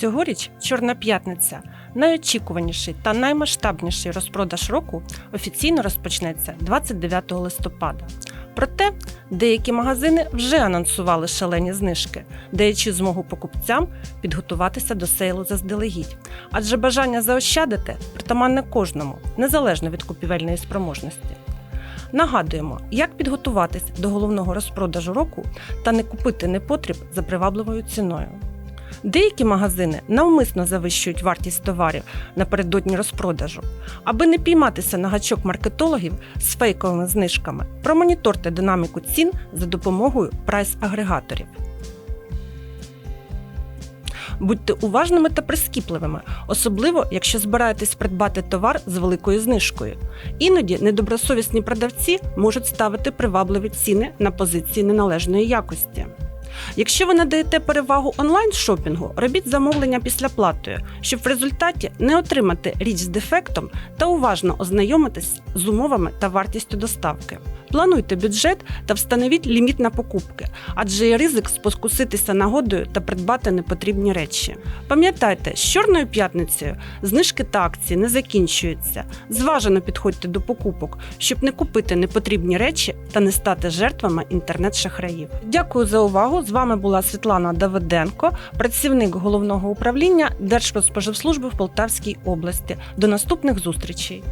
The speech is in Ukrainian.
Цьогоріч Чорна п'ятниця найочікуваніший та наймасштабніший розпродаж року офіційно розпочнеться 29 листопада. Проте деякі магазини вже анонсували шалені знижки, даючи змогу покупцям підготуватися до сейлу заздалегідь. Адже бажання заощадити притаманне кожному, незалежно від купівельної спроможності. Нагадуємо, як підготуватись до головного розпродажу року та не купити непотріб за привабливою ціною. Деякі магазини навмисно завищують вартість товарів напередодні розпродажу, аби не пійматися на гачок маркетологів з фейковими знижками. Промоніторте динаміку цін за допомогою прайс-агрегаторів. Будьте уважними та прискіпливими, особливо якщо збираєтесь придбати товар з великою знижкою. Іноді недобросовісні продавці можуть ставити привабливі ціни на позиції неналежної якості. Якщо ви надаєте перевагу онлайн-шопінгу, робіть замовлення після платою, щоб в результаті не отримати річ з дефектом та уважно ознайомитись з умовами та вартістю доставки. Плануйте бюджет та встановіть ліміт на покупки, адже є ризик спокуситися нагодою та придбати непотрібні речі. Пам'ятайте, з чорною п'ятницею знижки та акції не закінчуються. Зважено підходьте до покупок, щоб не купити непотрібні речі та не стати жертвами інтернет-шахраїв. Дякую за увагу. З вами була Світлана Давиденко, працівник головного управління Держпродспоживслужби в Полтавській області. До наступних зустрічей.